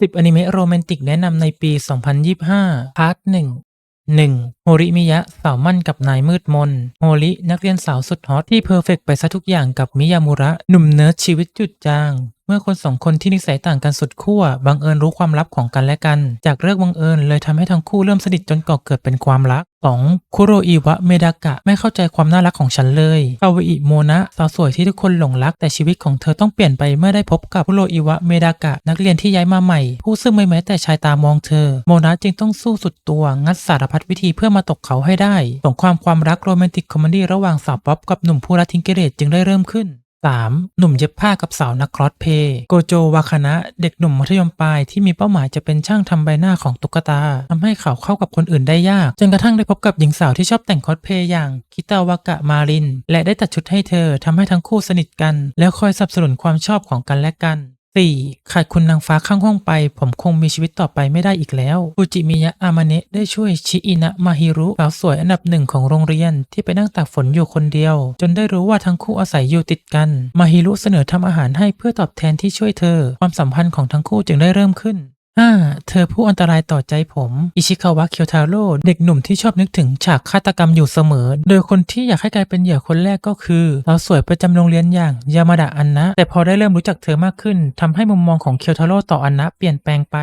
10อนิเมะโรแมนติกแนะนำในปี 2025 พาร์ท1 1. โฮริมิยะสาวมั่นกับนายมืดมน โฮรินักเรียนสาวสุดฮอตที่เพอร์เฟกต์ไปซะทุกอย่างกับมิยามุระ หนุ่มเนิร์ดชีวิตจุดจาง เมื่อคนสองคนที่นิสัยต่างกันสุดขั้วบังเอิญรู้ความลับของกันและกัน จากเรื่องบังเอิญเลยทำให้ทั้งคู่เริ่มสนิทจนก่อเกิดเป็นความรัก 2. คุโรอิวะเมดากะไม่เข้าใจความน่ารักของฉันเลยคาวาอิโมนะสาวสวยที่ทุกคนหลงรักแต่ชีวิตของเธอต้องเปลี่ยนไปเมื่อได้พบกับคุโรอิวะเมดากะนักเรียนที่ย้ายมาใหม่ ผู้ซึ่งไม่แม้แต่ชายตามองเธอ โมนะจึงต้องสู้สุดตัวงัดสารพัดวิธีเพื่อมาตกเขาให้ได้สงครามความรักโรแมนติกคอมเมดี้ระหว่างสาวป๊อปกับหนุ่มผู้รักทิ้งเกเรตจึงได้เริ่มขึ้น 3. หนุ่มเย็บผ้ากับสาวนักครอสเพย์โกโจวาคานะเด็กหนุ่มมัธยมปลายที่มีเป้าหมายจะเป็นช่างทำใบหน้าของตุ๊กตาทำให้เขาเข้ากับคนอื่นได้ยาก จนกระทั่งได้พบกับหญิงสาวที่ชอบแต่งคอสเพย์อย่างคิตาวากะมาริน และได้ตัดชุดให้เธอทำให้ทั้งคู่สนิทกัน แล้วคอยสนับสนุนความชอบของกันและกัน 4. ขาดคุณนางฟ้าข้างห้องไป ผมคงมีชีวิตต่อไปไม่ได้อีกแล้วฟูจิมิยะอามาเนะได้ช่วยชิอินะมาฮิรุสาวสวยอันดับหนึ่งของโรงเรียนที่ไปนั่งตากฝนอยู่คนเดียว จนได้รู้ว่าทั้งคู่อาศัยอยู่ติดกัน มาฮิรุเสนอทำอาหารให้เพื่อตอบแทนที่ช่วยเธอ ความสัมพันธ์ของทั้งคู่จึงได้เริ่มขึ้น 5. เธอผู้อันตรายต่อใจผม อิชิคาวะเคียวทาโร่เด็กหนุ่มที่ชอบนึกถึงฉากฆาตกรรมอยู่เสมอ โดยคนที่อยากให้กลายเป็นเหยื่อคนแรกก็คือสาวสวยประจำโรงเรียนอย่างยามาดะอันนะ แต่พอได้เริ่มรู้จักเธอมากขึ้นทำให้มุมมองของเคียวทาโร่ต่ออันนะเปลี่ยนแปลงไป